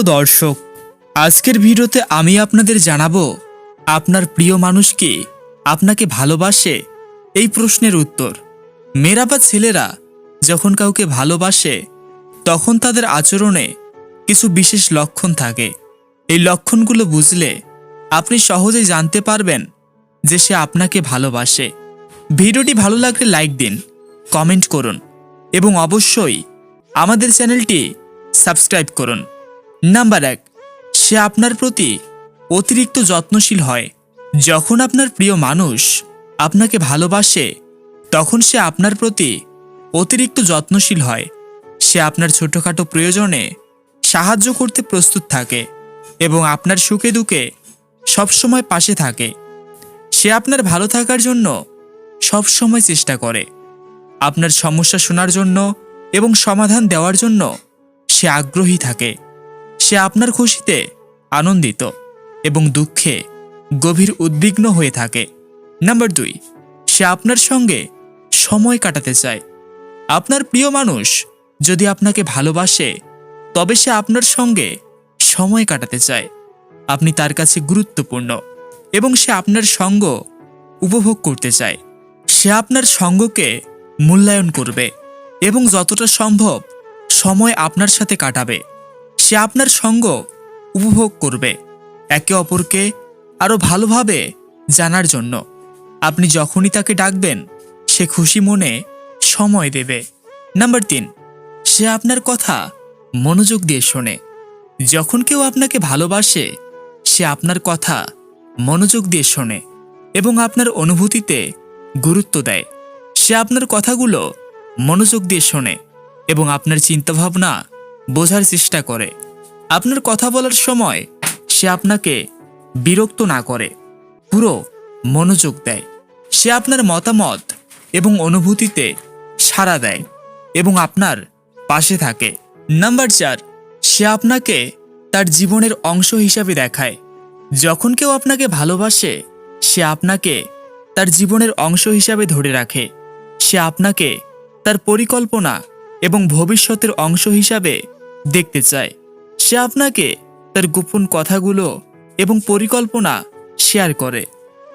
প্রিয় দর্শক, আজকের ভিডিওতে আমি আপনাদের জানাব, আপনার প্রিয় মানুষ মানুষকে আপনাকে ভালোবাসে? এই প্রশ্নের উত্তর। মেয়েরা বা ছেলেরা যখন কাউকে ভালোবাসে, তখন তাদের আচরণে কিছু বিশেষ লক্ষণ থাকে। এই লক্ষণগুলো বুঝলে আপনি সহজেই জানতে পারবেন যে সে আপনাকে ভালোবাসে। ভিডিওটি ভালো লাগলে লাইক দিন, কমেন্ট করুন এবং অবশ্যই আমাদের চ্যানেলটি সাবস্ক্রাইব করুন। নাম্বার এক, সে আপনার প্রতি অতিরিক্ত যত্নশীল হয়। যখন আপনার প্রিয় মানুষ আপনাকে ভালোবাসে, তখন সে আপনার প্রতি অতিরিক্ত যত্নশীল হয়। সে আপনার ছোটোখাটো প্রয়োজনে সাহায্য করতে প্রস্তুত থাকে এবং আপনার সুখে দুঃখে সবসময় পাশে থাকে। সে আপনার ভালো থাকার জন্য সবসময় চেষ্টা করে। আপনার সমস্যা শোনার জন্য এবং সমাধান দেওয়ার জন্য সে আগ্রহী থাকে। সে আপনার খুশিতে আনন্দিত এবং দুঃখে গভীর উদ্বিগ্ন হয়ে থাকে। নাম্বার দুই, সে আপনার সঙ্গে সময় কাটাতে চায়। আপনার প্রিয় মানুষ যদি আপনাকে ভালোবাসে, তবে সে আপনার সঙ্গে সময় কাটাতে চায়। আপনি তার কাছে গুরুত্বপূর্ণ এবং সে আপনার সঙ্গ উপভোগ করতে চায়। সে আপনার সঙ্গকে মূল্যায়ন করবে এবং যতটা সম্ভব সময় আপনার সাথে কাটাবে। সে আপনার সঙ্গ উপভোগ করবে একে অপরকে আরও ভালোভাবে জানার জন্য। আপনি যখনই তাকে ডাকবেন, সে খুশি মনে সময় দেবে। নাম্বার তিন, সে আপনার কথা মনোযোগ দিয়ে শোনে। যখন কেউ আপনাকে ভালোবাসে, সে আপনার কথা মনোযোগ দিয়ে শোনে এবং আপনার অনুভূতিতে গুরুত্ব দেয়। সে আপনার কথাগুলো মনোযোগ দিয়ে শোনে এবং আপনার চিন্তাভাবনা বোঝার চেষ্টা করে। আপনার কথা বলার সময় সে আপনাকে বিরক্ত না করে, পুরো মনোযোগ দেয়। সে আপনার মতামত এবং অনুভূতিতে সাড়া দেয় এবং আপনার পাশে থাকে। নাম্বার চার, সে আপনাকে তার জীবনের অংশ হিসাবে দেখায়। যখন কেউ আপনাকে ভালোবাসে, সে আপনাকে তার জীবনের অংশ হিসাবে ধরে রাখে। সে আপনাকে তার পরিকল্পনা এবং ভবিষ্যতের অংশ হিসাবে দেখতে চায়। সে আপনাকে তার গোপন কথাগুলো এবং পরিকল্পনা শেয়ার করে।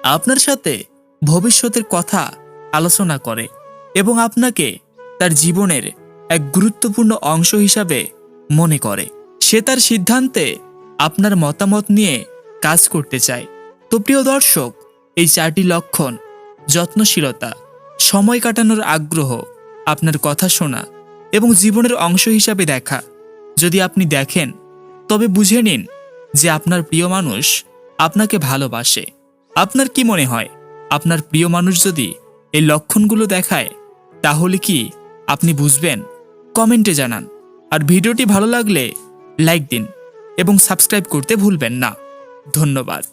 আপনার সাথে ভবিষ্যতের কথা আলোচনা করে এবং আপনাকে তার জীবনের এক গুরুত্বপূর্ণ অংশ হিসাবে মনে করে। সে তার সিদ্ধান্তে আপনার মতামত নিয়ে কাজ করতে চায়। তো প্রিয় দর্শক, এই চারটি লক্ষণ, যত্নশীলতা, সময় কাটানোর আগ্রহ, আপনার কথা শোনা এবং জীবনের অংশ হিসাবে দেখা। যদি আপনি দেখেন, তবে বুঝে নিন যে আপনার প্রিয় মানুষ আপনাকে ভালোবাসে। আপনার কি মনে হয়? আপনার প্রিয় মানুষ যদি এই লক্ষণগুলো দেখায়, তাহলে কি আপনি বুঝবেন? কমেন্টে জানান। আর ভিডিওটি ভালো লাগলে লাইক দিন এবং সাবস্ক্রাইব করতে ভুলবেন না। ধন্যবাদ।